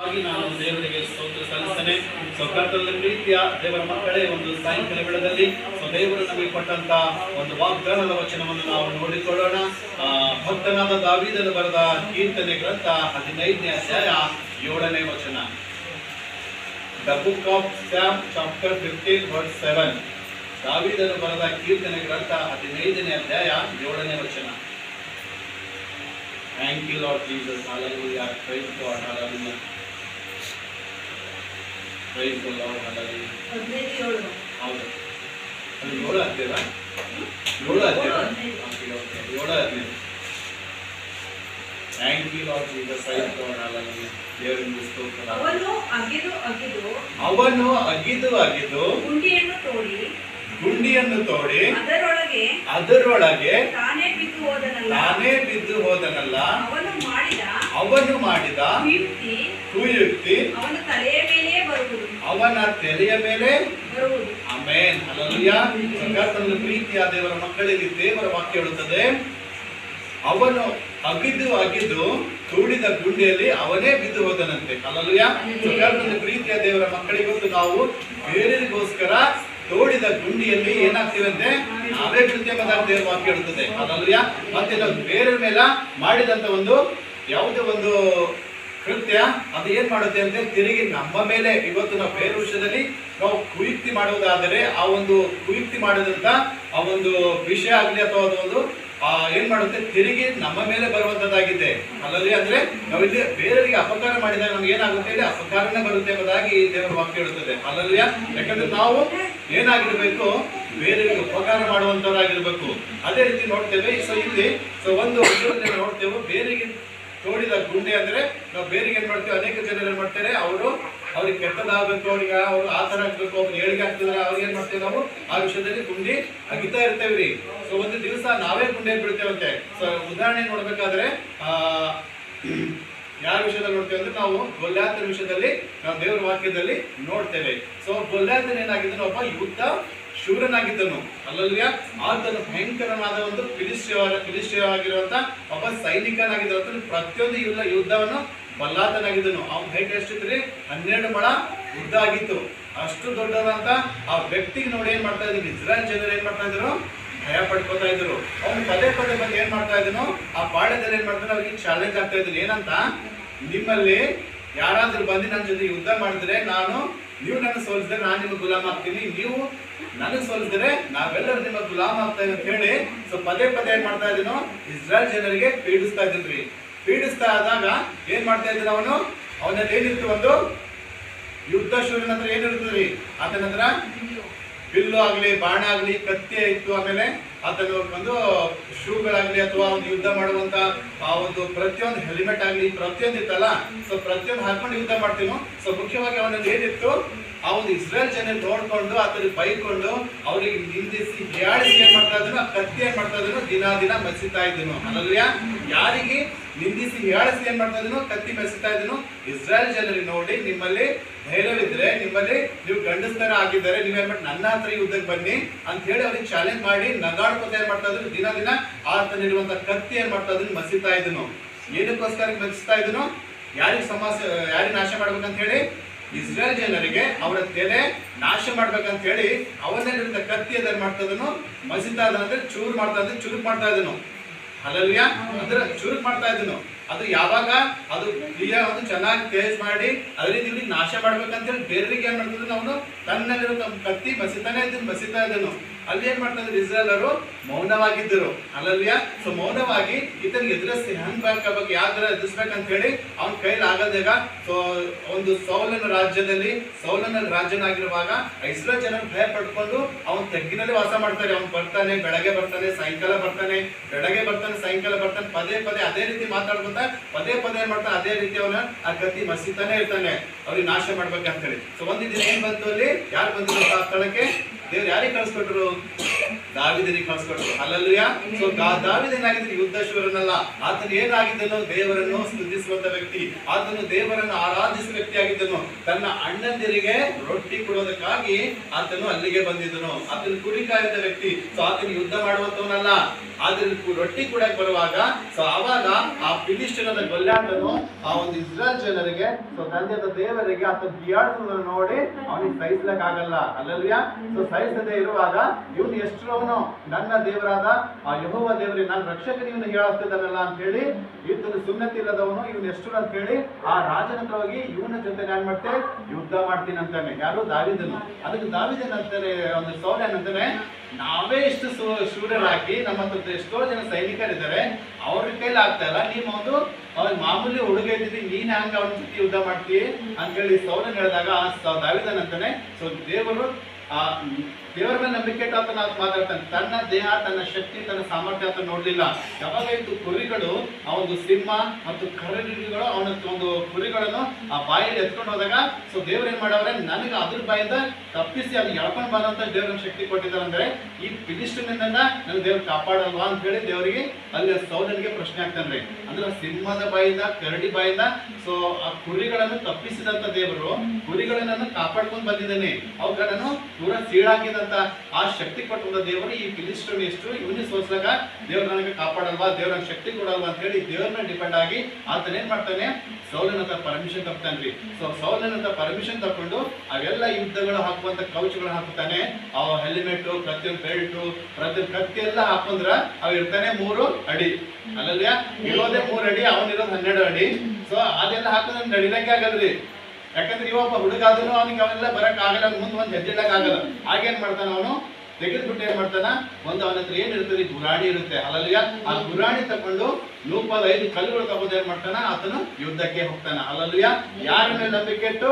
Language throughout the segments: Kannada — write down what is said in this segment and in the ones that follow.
ಹಾಗೆ ನಾನು ದೇವರಿಗೆ ಸ್ತೋತ್ರ ಸಲ್ಲಿಸ್ತೇನೆ. ಸೊ ಪ್ರೀತಿಯ ದೇವರ ಮಕ್ಕಳೇ, ಒಂದು ಸಾಯಂಕಾಲ ವೇಳದಲ್ಲಿ ಸೊ ದೇವರು ನಮಗೆ ಕೊಟ್ಟಂತ ಒಂದು ವಾಗ್ದಾನದ ವಚನವನ್ನು ನಾವು ನೋಡಿಕೊಳ್ಳೋಣ. ಭಕ್ತನಾದ ದಾವಿದನು ಬರೆದ ಕೀರ್ತನೆ ಗ್ರಂಥ ಹದಿನೈದನೇ ಅಧ್ಯಾಯ ಏಳನೇ ವಚನ. The book of Psalm chapter fifteen word seven ದಾವಿದನು ಬರೆದ ಕೀರ್ತನೆ ಗ್ರಂಥ ಹದಿನೈದನೇ ಅಧ್ಯಾಯ ಏಳನೇ ವಚನ. Thank you Lord Jesus hallelujah praise God hallelujah praise the Lord hallelujah ಹದಿನೈದು ಏಳು. ಹೌದು. ಅದು ಏಳು ಹತ್ತಿರ ಏಳು ಹತ್ತಿರ ಓಕೆ ಓಕೆ ಏಳು ಹತ್ತಿರ thank you Lord Jesus praise God hallelujah ದೇವರಿಂದ ಸ್ತೋತ್ರ. ಅವನು ಅಗಿದು ಅಗಿದು ಅವನು ಅಗಿದು ಅಗಿದು ಗುಂಡಿಯನ್ನು ತೋಡಿ ಗುಂಡಿಯನ್ನು ತೋಡಿ ಅದರೊಳಗೆ ಅದರೊಳಗೆ ತಾನೇ ಬಿದ್ದು ಹೋದನಲ್ಲ. ತಾನೇ ಬಿದ್ದು ಹೋದನಲ್ಲ. ಅವನು ಮಾಡಿದ ಕುಯುಕ್ತಿ ಅವನ ತಲೆಯ ಮೇಲೆ ಬರುವುದು. ಅವನ ತಲೆಯ ಮೇಲೆ ಬರುವುದು. ಆಮೇನ್. ಹಲಲುಯ ಕರ್ತನ ಪ್ರೀತಿಯ ದೇವರ ಮಕ್ಕಳಿಗೆ ದೇವರ ವಾಕ್ಯ ಹೇಳುತ್ತದೆ. ಅವನು ಅಗಿದು ಅಗಿದು ತೂಡಿದ ಗುಂಡಿಯಲ್ಲಿ ಅವನೇ ಬಿದ್ದು ಹೋದನಂತೆ. ಅಲ್ಲಲ್ಲಿಯ ಕರ್ತನ ಪ್ರೀತಿಯ ದೇವರ ಮಕ್ಕಳಿಗೊಂದು ನಾವು ಬೇರೆಗೋಸ್ಕರ ತೋಡಿದ ಗುಂಡಿಯಲ್ಲಿ ಏನಾಗ್ತೀವಂತೆ? ನಾವೇ ಕೃತ್ಯ ಪದಾರ್ಥ ದೇವರ ವಾಕ್ಯ ಹೇಳುತ್ತದೆ. ಹಲಲುಯ ಮತ್ತೆ ನಾವು ಬೇರೆ ಮೇಲೆ ಮಾಡಿದಂತ ಒಂದು ಯಾವುದೇ ಒಂದು ಕೃತ್ಯ ಅದು ಏನ್ ಮಾಡುತ್ತೆ ಅಂದ್ರೆ ತಿರುಗಿ ನಮ್ಮ ಮೇಲೆ ಇವತ್ತು ನಾವು ಬೇರೆ ವಿಷಯದಲ್ಲಿ ನಾವು ಕುಯುಕ್ತಿ ಮಾಡುವುದಾದರೆ ಆ ಒಂದು ಕುಯುಕ್ತಿ ಮಾಡಿದಂತ ಆ ಒಂದು ವಿಷಯ ಆಗಲಿ ಅಥವಾ ಅದು ಒಂದು, ಆ, ಏನ್ ಮಾಡುತ್ತೆ? ತಿರುಗಿ ನಮ್ಮ ಮೇಲೆ ಬರುವಂತದ್ದಾಗಿದೆ. ಅಲ್ಲಲ್ಲಿ ಅಂದ್ರೆ ನಾವಿಲ್ಲಿ ಬೇರೆಯವರಿಗೆ ಅಪಕಾರ ಮಾಡಿದಾಗ ನಮ್ಗೆ ಏನಾಗುತ್ತೆ ಇಲ್ಲಿ ಅಪಕಾರನೇ ಬರುತ್ತೆ ಎಂಬುದಾಗಿ ದೇವರ ವಾಕ್ಯ ಹೇಳುತ್ತದೆ. ಅಲ್ಲಲ್ಲಿ ಯಾಕಂದ್ರೆ ನಾವು ಏನಾಗಿರ್ಬೇಕು? ಬೇರೆಯವರಿಗೆ ಉಪಕಾರ ಮಾಡುವಂತವರಾಗಿರ್ಬೇಕು. ಅದೇ ರೀತಿ ನೋಡ್ತೇವೆ ಸೊ ಇಲ್ಲಿ ಸೊ ಒಂದು ನೋಡ್ತೇವೆ, ಬೇರೆಗೆ ತೋಡಿದ ಗುಂಡೆ ಅಂದ್ರೆ ನಾವು ಬೇರೆಗೆ ಏನ್ ಮಾಡ್ತೀವಿ? ಅನೇಕ ಜನರು ಏನು ಮಾಡ್ತಾರೆ? ಅವರು ಅವ್ರಿಗೆ ಕೆಟ್ಟದಾಗಬೇಕು, ಅವ್ರಿಗೆ ಅವರು ಆ ತರ ಆಗ್ಬೇಕು, ಅವ್ರು ಏಳಿಗೆ ಆಗ್ತಿದ್ರೆ ಅವ್ರಿಗೆ ಏನ್ ಮಾಡ್ತೇವೆ ನಾವು? ಆ ವಿಷಯದಲ್ಲಿ ಗುಂಡಿ ಅಗಿತಾ ಇರ್ತೇವೆ ರೀ. ಸೊ ಒಂದು ದಿವಸ ನಾವೇ ಗುಂಡೆ ಬಿಡ್ತೇವಂತೆ. ಸೊ ಉದಾಹರಣೆ ನೋಡ್ಬೇಕಾದ್ರೆ, ಆ, ಯಾರ ವಿಷಯದಲ್ಲಿ ನೋಡ್ತೇವೆ ಅಂದ್ರೆ ನಾವು ಗೊಲ್ಯಾತನ ವಿಷಯದಲ್ಲಿ, ನಾವು ದೇವರ ವಾಕ್ಯದಲ್ಲಿ ನೋಡ್ತೇವೆ. ಸೊ ಗೊಲ್ಯಾತನ ಏನಾಗಿದ್ದನು ಒಬ್ಬ ಯುದ್ಧ ಶೂರನಾಗಿದ್ದನು. ಅಲ್ಲಲ್ಲಿಯ ಆತನು ಭಯಂಕರನಾದ ಒಂದು ಫಿಲಿಸ್ಟಿಯ ಫಿಲಿಸ್ಟಿಯವಾಗಿರುವಂತ ಒಬ್ಬ ಸೈನಿಕನಾಗಿದ್ದ ಪ್ರತಿಯೊಂದು ಯುದ್ಧ, ಯುದ್ಧವನ್ನು ಬಲ್ಲಾತನಾಗಿದ್ದನು. ಆ ಹೈಟ್ ಎಷ್ಟಿದ್ರೆ ಹನ್ನೆರಡು ಮಳ ಉದ್ದ ಆಗಿತ್ತು ಅಷ್ಟು ದೊಡ್ಡದಂತ ಆ ವ್ಯಕ್ತಿಗೆ ನೋಡಿ ಏನ್ ಮಾಡ್ತಾ ಇದ್ರು? ಇಸ್ರಾಯಲ್ ಜನರು ಏನ್ ಮಾಡ್ತಾ ಇದ್ರು? ಭಯ ಪಡ್ಕೋತಾ ಇದ್ರು. ಅವ್ನು ಪದೇ ಪದೇ ಬಂದು ಏನ್ ಮಾಡ್ತಾ ಇದ್ದನು ಆ ಪಾಳ್ಯದಲ್ಲಿ ಏನ್ ಮಾಡ್ತಾನೆ? ಅವ್ರಿಗೆ ಚಾಲೆಂಜ್ ಆಗ್ತಾ ಇದ್ರು ಏನಂತ? ನಿಮ್ಮಲ್ಲಿ ಯಾರಾದ್ರೂ ಬಂದು ನನ್ನ ಜೊತೆ ಯುದ್ಧ ಮಾಡಿದ್ರೆ ನಾನು ನೀವು ನನ್ನ ಸೋಲಿಸಿದ್ರೆ ನಾನು ನಿಮಗೆ ಗುಲಾಮ್ ಆಗ್ತೀನಿ. ನೀವು ನನಗೆ ಸೋಲಿಸಿದ್ರೆ ನಾವೆಲ್ಲರೂ ನಿಮ್ಮ ಗುಲಾಮ್ ಆಗ್ತೇವೆ ಅಂತ ಹೇಳಿ ಸೊ ಪದೇ ಪದೇ ಏನ್ ಮಾಡ್ತಾ ಇದ್ದೀನೋ, ಇಸ್ರಾಯಲ್ ಜನರಿಗೆ ಪೀಡಿಸ್ತಾ ಇದ್ರಿ. ಪೀಡಿಸ್ತಾ ಆದಾಗ ಏನ್ ಮಾಡ್ತಾ ಇದ್ದೀನಿ ಅವನು? ಅವನಲ್ಲಿ ಏನಿತ್ತು ಒಂದು? ಯುದ್ಧ ಶೂರನ ಹತ್ರ ಏನಿರ್ತದ್ರಿ ಆತನ ಹತ್ರ ಬಿಲ್ಲು ಆಗ್ಲಿ, ಬಾಣ ಆಗ್ಲಿ, ಕತ್ತಿ ಇತ್ತು ಆಮೇಲೆ ಆತನ ಒಂದು ಶೂಗಳಾಗಲಿ ಅಥವಾ ಒಂದು ಯುದ್ಧ ಮಾಡುವಂತ ಆ ಒಂದು ಪ್ರತಿಯೊಂದು ಹೆಲ್ಮೆಟ್ ಆಗಲಿ, ಪ್ರತಿಯೊಂದು ಇತ್ತಲ್ಲ ಸೊ ಪ್ರತಿಯೊಂದು ಹಾಕೊಂಡು ಯುದ್ಧ ಮಾಡ್ತೀನೋ ಸೊ ಮುಖ್ಯವಾಗಿ ಅವನಲ್ಲಿ ಏನಿತ್ತು, ಆ ಒಂದು ಇಸ್ರೇಲ್ ಜನ ನೋಡ್ಕೊಂಡು ಆತನಿಗೆ ಬೈಕೊಂಡು, ಅವರಿಗೆ ನಿಂದಿಸಿ ಏನ್ ಮಾಡ್ತಾ ಇದ್ರು ಕತ್ತಿ ಏನ್ ಮಾಡ್ತಾ ಇದ್ರು ದಿನ ದಿನ ಮೆಸಿತಾ ಇದ್ದನು, ಅಲ್ಲಲ್ಯ? ಯಾರಿಗೆ? ನಿಂದಿಸಿ ಹೀಯಾಳಿಸಿ ಏನ್ ಮಾಡ್ತಾ ಇದನು, ಕತ್ತಿ ಬೆಸ್ತಾ ಇದನು ಇಸ್ರೇಲ್ ಜನರಿಗೆ ನೋಡಿ, ನಿಮ್ಮಲ್ಲಿ ಧೈರ್ಯವಿದ್ರೆ, ನಿಮ್ಮಲ್ಲಿ ನೀವು ಗಂಡಸ್ತರ ಆಗಿದ್ದಾರೆ, ನೀವ್ ಏನ್ ನನ್ನ ಹತ್ರ ಯುದ್ಧಕ್ಕೆ ಬನ್ನಿ ಅಂತ ಹೇಳಿ ಅವ್ರಿಗೆ ಚಾಲೆಂಜ್ ಮಾಡಿ ನಗಾಡ್ಕೊತ ಏನ್ ಮಾಡ್ತಾ ಇದ್ರು? ದಿನ ದಿನ ಆತನಿರುವಂತ ಕತ್ತಿ ಏನ್ ಮಾಡ್ತಾ ಇದ್ರು? ಮಸಿತಾ ಇದನು. ಏನಕ್ಕೋಸ್ಕರ ಮಸಿತಾ ಇದನು? ಯಾರಿಗೆ ಸಮಸ್ಯೆ ಯಾರಿಗೆ ನಾಶ ಮಾಡ್ಬೇಕಂತ ಹೇಳಿ ಇಸ್ರೇಲ್ ಜನರಿಗೆ ಅವರ ತೆಲೆ ನಾಶ ಮಾಡ್ಬೇಕಂತ ಹೇಳಿ ಅವನಲ್ಲಿರುವಂತ ಕತ್ತಿ ಅದನ್ನ ಮಾಡ್ತಾ ಇದನು, ಮಸಿತಾ ಅಂದ್ರೆ ಚೂರು ಮಾಡ್ತಾ ಇದ್ದ ಚುರುಕ್ ಮಾಡ್ತಾ ಇದ್ದನು ಅಲ್ಲಲ್ಯ? ಅಂದ್ರೆ ಚುರುಕ್ ಮಾಡ್ತಾ ಇದ್ದನು ಅದು ಯಾವಾಗ? ಅದು ಕ್ಲಿಯರ್ ಒಂದು ಚೆನ್ನಾಗಿ ತೇಜ್ ಮಾಡಿ, ಅದೇ ರೀತಿ ಇವ್ರಿಗೆ ನಾಶ ಮಾಡ್ಬೇಕಂತ ಹೇಳಿ ಬೇರೆಯವರಿಗೆ ಏನ್ ಮಾಡ್ತಿದ್ರು ಅವನು ತನ್ನಲ್ಲಿರೋ ತಮ್ಮ ಕತ್ತಿ ಬಸಿತಾನೆ ಇದ್ದನು ಬಸಿತಾ ಇದ್ದನು ಅಲ್ಲಿ ಏನ್ ಮಾಡ್ತಾ ಇದ್ರು? ಅವರು ಮೌನವಾಗಿದ್ದರು. ಅಲ್ಲಲ್ಯ? ಸೊ ಮೌನವಾಗಿ ಈತನಿಗೆ ಎದುರಿಸಿ ಹೆಂಗ್ ಬೇಕಾಗಬೇಕು ಯಾವ ತರ ಎದುರಿಸ್ಬೇಕಂತ ಹೇಳಿ ಅವನ ಕೈಲಿ ಆಗದಾಗ, ಸೊ, ಒಂದು ಸೌಲನ ರಾಜ್ಯದಲ್ಲಿ ಸೌಲನ ರಾಜ್ಯನಾಗಿರುವಾಗ ಇಸ್ರೇಲ್ ಜನರು ಭಯ ಪಡ್ಕೊಂಡು ಅವನ್ ತಗ್ಗಿನಲ್ಲಿ ವಾಸ ಮಾಡ್ತಾರೆ. ಅವ್ನು ಬರ್ತಾನೆ, ಬೆಳಗ್ಗೆ ಬರ್ತಾನೆ, ಸಾಯಂಕಾಲ ಬರ್ತಾನೆ, ಬೆಳಗ್ಗೆ ಬರ್ತಾನೆ, ಸಾಯಂಕಾಲ ಬರ್ತಾನೆ, ಪದೇ ಪದೇ ಅದೇ ರೀತಿ ಮಾತಾಡ್ಕೊಂತ ಪದೇ ಪದೇ ಏನ್ ಮಾಡ್ತಾನೆ, ಅದೇ ರೀತಿ ಅವನ ಆ ಗತಿ ಮಸಿತಾನೆ ಇರ್ತಾನೆ. ಅವ್ರಿಗೆ ನಾಶ ಮಾಡ್ಬೇಕಂತ ಹೇಳಿ ಸೊ ಒಂದ್ ದಿನ ಏನ್ ಬಂತು ಅಲ್ಲಿ? ಯಾರು ಬಂದಿರೋ ಆ ಸ್ಥಳಕ್ಕೆ? ದೇವ್ರು ಯಾರಿಗೆ ಕಳಿಸ್ಕೊಟ್ರು? ದಾವಿದನಿಗೆ ಕಳಿಸ್ಕೊಟ್ರು. ಅಲ್ಲಲ್ಲಿಯಾ ಸೊ ದಾವಿದನಾಗಿದ್ರೆ ಯುದ್ಧ ಶೂರನಲ್ಲ ಆತನು ಏನಾಗಿದ್ದನು? ದೇವರನ್ನು ಸ್ತುತಿಸುವಂತ ವ್ಯಕ್ತಿ. ಆತನು ದೇವರನ್ನು ಆರಾಧಿಸುವ ವ್ಯಕ್ತಿ ಆಗಿದ್ದನು. ತನ್ನ ಅಣ್ಣಂದಿರಿಗೆ ರೊಟ್ಟಿ ಕೊಡೋದಕ್ಕಾಗಿ ಆತನು ಅಲ್ಲಿಗೆ ಬಂದಿದ್ದನು. ಆತನ ಕುರಿ ಕಾಯ್ದ ವ್ಯಕ್ತಿ. ಸೊ ಆತನು ಯುದ್ಧ ಮಾಡುವಂತವನಲ್ಲ. ಆದ್ರೆ ರೊಟ್ಟಿ ಕೂಡ ಬರುವಾಗ ಸೊ ಅವಾಗ ಆ ಫಿಲಿಸ್ಟಿನ ಗೊಲ್ಲಾಟನು ಆ ಒಂದು ಇಸ್ರಾಲ್ ಜನರಿಗೆ ಸೊ ತಂದೆಯ ದೇವರಿಗೆ ಆತ ಬಿಯಾಡ್ಸೋದನ್ನ ನೋಡಿ ಅವನಿಗೆ ಸಹಿಸ್ಲಕ್ ಆಗಲ್ಲ ಸೊ ಸಹಿಸದೆ ಇರುವಾಗ, ಇವನು ಎಷ್ಟರವನು ನನ್ನ ದೇವರಾದ ಆ ಯಹೋವ ದೇವರಿಗೆ ನನ್ನ ರಕ್ಷಕನ ಇವನು ಹೇಳಾಗ್ತಿದ್ದಾನಲ್ಲ ಅಂತ ಹೇಳಿ ಸುನ್ನತಿ ಇಲ್ಲದವನು ಇವನು ಎಷ್ಟು ಅಂತ ಹೇಳಿ, ಆ ರಾಜನ ಹತ್ರ ಹೋಗಿ ಇವನ ಜೊತೆ ನಾನು ಮಾಡ್ತೆ ಯುದ್ಧ ಮಾಡ್ತೀನಿ ಅಂತಾನೆ. ಯಾರು? ದಾವಿದನು. ಅದಕ್ಕೆ ದಾವಿದನ್ ಅಂತಾನೆ ಒಂದು ಸೌರ್ಯ ಏನಂತಾನೆ ನಾವೇ ಇಷ್ಟು ಶೂರರಾಗಿ ನಮ್ಮ ಹತ್ರ ಎಷ್ಟೋ ಜನ ಸೈನಿಕರಿದ್ದಾರೆ, ಅವ್ರ ಕೈಲಿ ಆಗ್ತಾ ಇಲ್ಲ. ನೀವು ಒಂದು ಅವ್ರ ಮಾಮೂಲಿ ಹುಡುಗ ಇದ್ದಿದ್ದು, ನೀನ್ ಹಂಗ ಅವನ ಜೊತೆ ಯುದ್ಧ ಮಾಡ್ತೀವಿ ಅಂತ ಹೇಳಿ ಸೌರನ್ ಹೇಳಿದಾಗ, ಆ ದಾವಿದನ್ ಅಂತಾನೆ ಸೊ ದೇವರು ಆ ದೇವರ ಮೇಲೆ ನಂಬಿಕೆ ಇಟ್ಟು ಆತನ ಆತ ಮಾತಾಡ್ತಾನೆ. ತನ್ನ ದೇಹ, ತನ್ನ ಶಕ್ತಿ, ತನ್ನ ಸಾಮರ್ಥ್ಯ ಅಂತ ನೋಡ್ಲಿಲ್ಲ. ಯಾವಾಗಾಯ್ತು ಕುರಿಗಳು, ಆ ಒಂದು ಸಿಂಹ ಮತ್ತು ಕರಡಿಗಳು, ಅವನ ಒಂದು ಕುರಿಗಳನ್ನು ಆ ಬಾಯಲ್ಲಿ ಎತ್ಕೊಂಡು ಹೋದಾಗ, ಸೊ ದೇವ್ರು ಏನ್ ಮಾಡವ್ರೆ, ನನಗೆ ಅದ್ರ ಬಾಯಿಂದ ತಪ್ಪಿಸಿ ಅದು ಎಳ್ಕೊಂಡು ಬಂದಂತ ದೇವ್ರ ಶಕ್ತಿ ಕೊಟ್ಟಿದ್ದಾರೆ ಅಂದ್ರೆ, ಈ ಫಿಲಿಸ್ಟಿನಿಂದ ನನ್ನ ದೇವ್ರು ಕಾಪಾಡಲ್ವಾ ಅಂತ ಹೇಳಿ ದೇವರಿಗೆ ಅಲ್ಲಿ ಸೌಲನಿಗೆ ಪ್ರಶ್ನೆ ಆಗ್ತಾನ್ರಿ ಅಂದ್ರೆ. ಸಿಂಹದ ಬಾಯಿಂದ, ಕರಡಿ ಬಾಯಿಂದ, ಸೊ ಆ ಕುರಿಗಳನ್ನು ತಪ್ಪಿಸಿದಂತ ದೇವರು ಕುರಿಗಳನ್ನ ಕಾಪಾಡ್ಕೊಂಡು ಬಂದಿದ್ದಾನೆ. ಅವುಗಳನ್ನು ಪೂರ ಸೀಳಾಕಿದಂತ ಆ ಶಕ್ತಿ ಕೊಟ್ಟಂತ ದೇವರು ಈ ಫಿಲಿಸ್ಟಿನ್ ಎಷ್ಟು? ಇವನಿ ಸೋಲ್ಸಕ ದೇವ್ರ ನನಗೆ ಕಾಪಾಡಲ್ವಾ? ದೇವ್ರ ನನಗೆ ಶಕ್ತಿ ಕೊಡಲ್ವಾ ಅಂತ ಹೇಳಿ ದೇವ್ರನ್ನ ಡಿಪೆಂಡ್ ಆಗಿ ಆತನ ಏನ್ ಮಾಡ್ತಾನೆ? ಸೌಲನಂತ ಪರ್ಮಿಷನ್ ತಪ್ತಾನ್ರಿ ಸೊ ಸೌಲನಂತ ಪರ್ಮಿಷನ್ ತಕೊಂಡು ಅವೆಲ್ಲ ಯುದ್ಧಗಳು ಹಾಕುವಂತ ಕೌಚ್ಗಳನ್ನ ಹಾಕುತ್ತಾನೆ. ಅವ ಹೆಲ್ಮೆಟ್ ಪ್ರತಿಯೊಂದು ಬೆಲ್ಟ್ ಪ್ರತಿಯೊಂದು ಕತ್ತಿ ಎಲ್ಲ ಹಾಕೊಂಡ್ರ ಅವ್ ಇರ್ತಾನೆ ಮೂರು ಅಡಿ. ಅಲ್ಲಲ್ಯಾ ಇರೋದೇ ಮೂರು ಅಡಿ, ಅವನಿರೋದು ಹನ್ನೆರಡು ಅಡಿ. ಸೊ ಅದೆಲ್ಲ ಹಾಕಿದ್ರೆ ನಡಿಲಕ್ಕೆ ಆಗಲ್ರಿ. ಯಾಕಂದ್ರೆ ಒಬ್ಬ ಹುಡುಗ ಅವನಿಗೆ ಅವನೆಲ್ಲ ಬರಕ್ ಆಗಲ್ಲ ಮುಂದೆ ಒಂದ್ ಹೆಜ್ಜೆ ಆಗಲ್ಲ. ಆಗೇನ್ ಮಾಡ್ತಾನ ಅವನು? ತೆಗೆದ್ಬಿಟ್ಟು ಏನ್ ಮಾಡ್ತಾನ? ಒಂದು ಅವನ ಹತ್ರ ಏನ್ ಇರ್ತದೆ? ಗುರಾಣಿ ಇರುತ್ತೆ. ಅಲ್ಲಲ್ಲಿಯ ಆ ಗುರಾಣಿ ತಕೊಂಡು ನೂಪದ ಐದು ಕಲ್ಲುಗಳು ತಗೊಂಡು ಏನ್ ಮಾಡ್ತಾನ? ಆತನು ಯುದ್ಧಕ್ಕೆ ಹೋಗ್ತಾನ. ಅಲ್ಲಲ್ಲಿಯ ಯಾರ ಮೇಲೆ ನಂಬಿಕೆ ಇಟ್ಟು?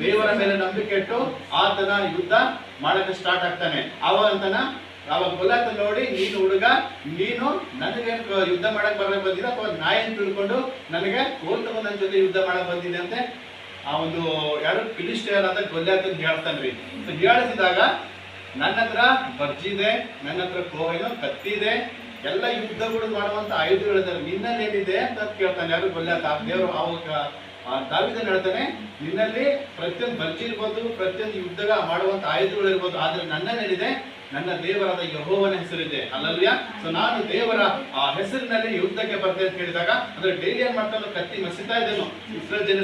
ದೇವರ ಮೇಲೆ ನಂಬಿಕೆ ಇಟ್ಟು ಆತನ ಯುದ್ಧ ಮಾಡಕ್ಕೆ ಸ್ಟಾರ್ಟ್ ಆಗ್ತಾನೆ. ಅವ ಅಂತನ ಅವಾಗ ಗೊಲಾತ ನೋಡಿ, ನೀನು ಹುಡುಗ, ನೀನು ನನಗೆ ಯುದ್ಧ ಮಾಡಕ್ ಬರಕ್ ಬಂದಿದ್ದ ಅಥವಾ ನಾಯಿ ತಿಳ್ಕೊಂಡು ನನಗೆ ಕೋಲ್ ತಗೊಂಡ್ ಜೊತೆ ಯುದ್ಧ ಮಾಡಕ್ ಬಂದಿದೆ ಅಂತೆ? ಆ ಒಂದು ಯಾರು ಫಿಲಿಸ್ಟಿಯರ್ ಅಂತ ಹೇಳ್ತಾನೆ ಹೇಳ್ತಾನ್ರಿ ಸೊ ಹೇಳಿಸಿದಾಗ ನನ್ನ ಹತ್ರ ಬರ್ಜಿದೆ ನನ್ನ ಹತ್ರ ಕೋಹೇನು ಕತ್ತಿ ಇದೆ, ಎಲ್ಲ ಯುದ್ಧಗಳು ಮಾಡುವಂತ ಆಯುಧಗಳಿದ್ದಾರೆ ನಿನ್ನಲ್ಲಿ ಏನಿದೆ ಅಂತ ಕೇಳ್ತಾನೆ ಯಾರು ಗೊಲ್ಲಾತ ದೇವರು ಅವಾಗ ದಾವಿದನ್ ಹೇಳ್ತಾನೆ, ನಿನ್ನಲ್ಲಿ ಪ್ರತಿಯೊಂದು ಬರ್ಜಿ ಇರ್ಬೋದು, ಪ್ರತಿಯೊಂದು ಯುದ್ಧ ಮಾಡುವಂತ ಆಯುಧಗಳು ಇರ್ಬೋದು, ಆದ್ರೆ ನನ್ನಲ್ಲಿದೆ ನನ್ನ ದೇವರಾದ ಯಹೋವನ ಹೆಸರಿದೆ. ಅಲ್ಲಲ್ಲ ಸೊ ನಾನು ದೇವರ ಆ ಹೆಸರಿನಲ್ಲಿ ಯುದ್ಧಕ್ಕೆ ಬರ್ತೇನೆ ಅಂತ ಹೇಳಿದಾಗ ಅಂದ್ರೆ ಡೈಲಿ ಏನ್ ಮಾಡ್ತಾನೋ ಕತ್ತಿ ಮಸಿತಾ ಇದ್ದೇನು? ಇಸ್ರೇಲ್ ಜನ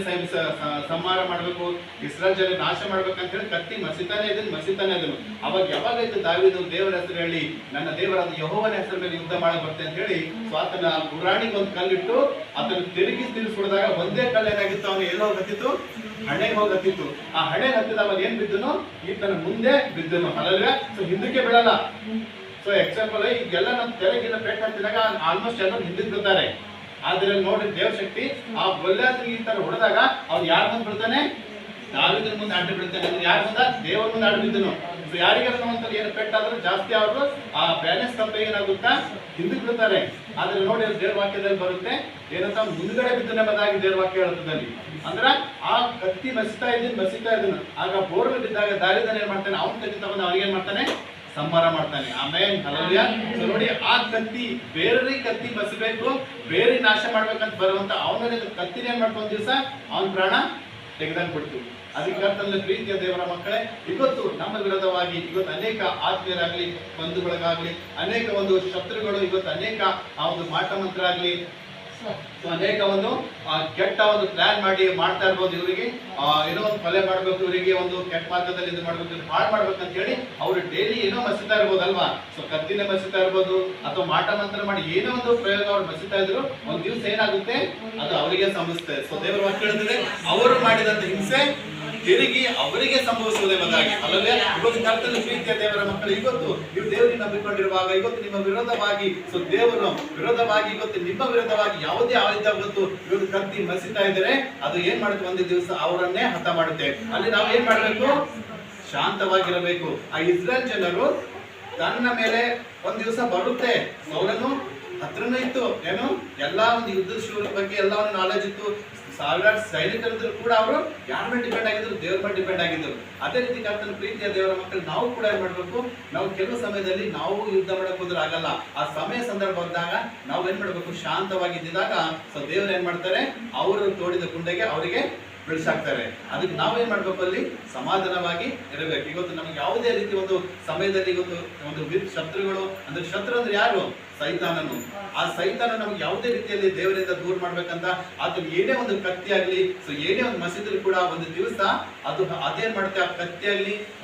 ಸಂಹಾರ ಮಾಡ್ಬೇಕು ಇಸ್ರೇಲ್ ಜನ ನಾಶ ಮಾಡ್ಬೇಕಂತ ಹೇಳಿ ಕತ್ತಿ ಮಸಿತಾನೆ ಇದೆ ಮಸಿತಾನೆ ಇದ್ದೇನು. ಅವಾಗ ಯಾವಾಗೈತೆ ದಾವಿದು ದೇವರ ಹೆಸರು ಹೇಳಿ, ನನ್ನ ದೇವರಾದ ಯಹೋವನ ಹೆಸರ ಮೇಲೆ ಯುದ್ಧ ಮಾಡಕ್ ಬರ್ತೇನೆ ಅಂತ ಹೇಳಿ, ಸೊ ಆತನ ಗುರಾಣಿಗೆ ಒಂದು ಕಲ್ಲಿಟ್ಟು ಅದನ್ನು ತಿರುಗಿ ತಿರ್ಸ್ಬಿಡಿದಾಗ ಒಂದೇ ಕಲ್ಲೇನಾಗಿತ್ತು ಅವನು ಎಲ್ಲೋ ಹತ್ತಿತ್ತು ಹಣೆಗೆ ಹೋಗಿ ಹತ್ತಿತ್ತು. ಆ ಹಣೆ ಹತ್ತಿದ ಅವಾಗ ಏನ್ ಬಿದ್ದನು, ಈತನ ಮುಂದೆ ಬಿದ್ದನು. ಅಲ್ಲಲ್ವೇ? ಸೊ ಹಿಂದಕ್ಕೆ ಬಿಡಲ್ಲ ಸೊ ಎಕ್ಸಾಂಪಲ್ ಈಗೆಲ್ಲ ನಮ್ಮ ತೆರೆಗಿನ ಪೇಟ್ ಹಾಕಿದಾಗ ಆಲ್ಮೋಸ್ಟ್ ಎಲ್ಲ ಹಿಂದಕ್ಕೆ ಬಿಡ್ತಾರೆ ಆದ್ರೆ ನೋಡಿ ದೇವಶಕ್ತಿ, ಆ ಬೊಲ್ಲ ಈ ತರ ಹೊಡೆದಾಗ ಅವ್ನು ಯಾರ ಬಂದ್ಬಿಡ್ತಾನೆ ಬಿಡ್ತಾನೆ ದಾವಿದನ ಮುಂದೆ ಅಡ್ಡ ಬಿಡ್ತಾನೆ ಯಾರು ಮುಂದೆ? ದೇವರ ಮುಂದೆ ಅಡ್ಡ ಬಿದ್ದನು ಸೊ ಯಾರಿಗಾರ ಅಂತ ಏನು ಜಾಸ್ತಿ ಅವರು ಆ ಬ್ಯಾಲೆನ್ಸ್ ತಪ್ಪ ಏನಾಗುತ್ತಾ? ಹಿಂದಕ್ಕೆ ಬಿಡ್ತಾರೆ. ಆದ್ರೆ ನೋಡಿ ಅದು ದೇವ್ರ ವಾಕ್ಯದಲ್ಲಿ ಬರುತ್ತೆ. ಏನಂತ? ಮುಂದಗಡೆ ಬಿದ್ದನೆ ಬಿದ್ದನೆಂಬುದಾಗಿ ದೇವ್ರ ವಾಕ್ಯ ಹೇಳುತ್ತದಲ್ಲಿ. ಅಂದ್ರ ಆ ಕತ್ತಿ ಮಸಿತಾ ಇದ್ದೀನಿ ಮಸಿತಾ ಇದ್ದೀನಿ. ಆಗ ಬೋರ್ಡ್ ಬಿದ್ದಾಗ ದಾರಿದನ ಏನ್ ಮಾಡ್ತಾನೆ? ಅವನ ಕತ್ತಿ ತಗೊಂಡು ಅವ್ನಿಗೆ ಏನ್ ಮಾಡ್ತಾನೆ? ಸಂಹಾರ ಮಾಡ್ತಾನೆ. ಆಮೇಲೆ ಹಲವ್ಯ ನೋಡಿ ಆ ಕತ್ತಿ ಬೇರೆ ಕತ್ತಿ ಬಸಬೇಕು ಬೇರೆ ನಾಶ ಮಾಡ್ಬೇಕಂತ ಬರುವಂತ ಅವನ ಕತ್ತಿನ ಏನ್ ಮಾಡ್ಕೊಂಡ್ ದಿವಸ? ಅವನ ಪ್ರಾಣ ತೆಗೆದಂಗ್ ಬಿಡ್ತು ಅದಕ್ಕೆ ಪ್ರೀತಿಯ ದೇವರ ಮಕ್ಕಳೇ, ಇವತ್ತು ನಮ್ಮ ವಿರೋಧವಾಗಿ ಇವತ್ತು ಅನೇಕ ಆತ್ಮೀಯರಾಗಲಿ ಬಂಧುಗಳಿಗಾಗಲಿ ಅನೇಕ ಒಂದು ಶತ್ರುಗಳು, ಇವತ್ತು ಅನೇಕ ಆ ಒಂದು ಮಾಟ ಮಂತ್ರ ಆಗ್ಲಿ ಅನೇಕ ಒಂದು ಕೆಟ್ಟ ಒಂದು ಪ್ಲಾನ್ ಮಾಡಿ ಮಾಡ್ತಾ ಇರ್ಬೋದು ಇವರಿಗೆ. ಏನೋ ಒಂದು ಕೊಲೆ ಮಾಡ್ಬೇಕು, ಇವರಿಗೆ ಒಂದು ಕೆಟ್ಟ ಮಾರ್ಗದಲ್ಲಿ ಇದು ಮಾಡ್ಬೇಕು ಹಾಳು ಮಾಡ್ಬೇಕು ಅಂತ ಹೇಳಿ ಅವರು ಡೈಲಿ ಏನೋ ಮಸಿತಾ ಇರ್ಬೋದಲ್ವಾ? ಸೊ ಕತ್ತಿನ ಮಸಿತಾ ಇರ್ಬೋದು, ಅಥವಾ ಮಾಟ ಮಂತ್ರ ಮಾಡಿ ಏನೋ ಒಂದು ಪ್ರಯೋಗ ಅವ್ರು ಮಸಿತಾ ಇದ್ರು, ಒಂದ್ ದಿವಸ ಏನಾಗುತ್ತೆ? ಅದು ಅವರಿಗೆ ಸಂಭವಿಸುತ್ತೆ ಸೊ ದೇವರ ಹೇಳ್ತಿದೆ, ಅವರು ಮಾಡಿದಂತ ಹಿಂಸೆ ತಿರುಗಿ ಅವರಿಗೆ ಸಂಭವಿಸುವುದೇ ಸಂಭವಿಸುವುದೆಂಬುದಾಗಿ ಅಲ್ಲದೆ ಇವತ್ತು ಕರ್ತನ ಪ್ರೀತಿಯ ದೇವರ ಮಕ್ಕಳು, ಇವತ್ತು ನೀವು ದೇವರಿಗೆ ನಂಬಿಕೊಂಡಿರುವಾಗ, ಇವತ್ತು ನಿಮ್ಮ ವಿರೋಧವಾಗಿ, ಸೊ ದೇವರು ವಿರೋಧವಾಗಿ, ಇವತ್ತು ನಿಮ್ಮ ವಿರೋಧವಾಗಿ ಯಾವುದೇ ಆಯುಧ ಇವತ್ತು ಇವತ್ತು ಕತ್ತಿ ಮಸಿತಾ ಇದ್ದರೆ ಅದು ಏನ್ ಮಾಡುತ್ತೆ? ಒಂದು ದಿವಸ ಅವರನ್ನೇ ಹತ ಮಾಡುತ್ತೆ. ಅಲ್ಲಿ ನಾವು ಏನ್ ಮಾಡಬೇಕು? ಶಾಂತವಾಗಿರಬೇಕು. ಆ ಇಸ್ರೇಲ್ ಜನರು ತನ್ನ ಮೇಲೆ ಒಂದ್ ದಿವಸ ಬರುತ್ತೆ. ಸೌಲನು ಹತ್ರನೇ ಇತ್ತು. ಏನು? ಎಲ್ಲಾ ಒಂದು ಯುದ್ಧ ಬಗ್ಗೆ ಎಲ್ಲ ಒಂದು ನಾಲೆಜ್ ಇತ್ತು. ಸಾವಿರಾರು ಸೈನಿಕರಿದ್ರು ಕೂಡ ಅವರು ಯಾರ ಮೇಲೆ ಡಿಪೆಂಡ್ ಆಗಿದ್ರು? ದೇವ್ರ ಮೇಲೆ ಡಿಪೆಂಡ್ ಆಗಿದ್ರು. ಅದೇ ರೀತಿ ಕರ್ತನ ಪ್ರೀತಿಯ ದೇವರ ಮಕ್ಕಳು ನಾವು ಕೂಡ ಏನ್ ಮಾಡ್ಬೇಕು? ನಾವು ಕೆಲವು ಸಮಯದಲ್ಲಿ ನಾವು ಯುದ್ಧ ಮಾಡಕ್ ಹೋದ್ರೆ ಆಗಲ್ಲ. ಆ ಸಮಯ ಸಂದರ್ಭ ಬಂದಾಗ ನಾವು ಏನ್ ಮಾಡ್ಬೇಕು ಶಾಂತವಾಗಿದ್ದಾಗ ಸೊ ದೇವ್ರು ಏನ್ ಮಾಡ್ತಾರೆ? ಅವರು ತೋಡಿದ ಗುಂಡೆಗೆ ಅವರಿಗೆ ಬಿಡಿಸಾಕ್ತಾರೆ ಅದಕ್ಕೆ ನಾವೇನು ಮಾಡಬೇಕು ಅಲ್ಲಿ? ಸಮಾಧಾನವಾಗಿ ಇರಬೇಕು. ಇವತ್ತು ನಮ್ಗೆ ಯಾವುದೇ ರೀತಿ ಒಂದು ಸಮಯದಲ್ಲಿ ಇವತ್ತು ಒಂದು ಶತ್ರುಗಳು, ಅಂದ್ರೆ ಶತ್ರು ಅಂದ್ರೆ ಯಾರು? ಸೈತಾನನು. ಆ ಸೈತಾನ ನಮ್ಗೆ ಯಾವುದೇ ರೀತಿಯಲ್ಲಿ ದೇವರಿಂದ ದೂರ ಮಾಡ್ಬೇಕಂತ ಅದ್ರ ಏನೇ ಒಂದು ಕತ್ತಿ ಆಗ್ಲಿ ಸೊ ಏನೇ ಒಂದು ಮಸೀದಲ್ಲಿ ಕೂಡ ಒಂದು ದಿವಸ ಅದು ಅದೇನ್ ಮಾಡುತ್ತೆ ಆ ಕತ್ತಿ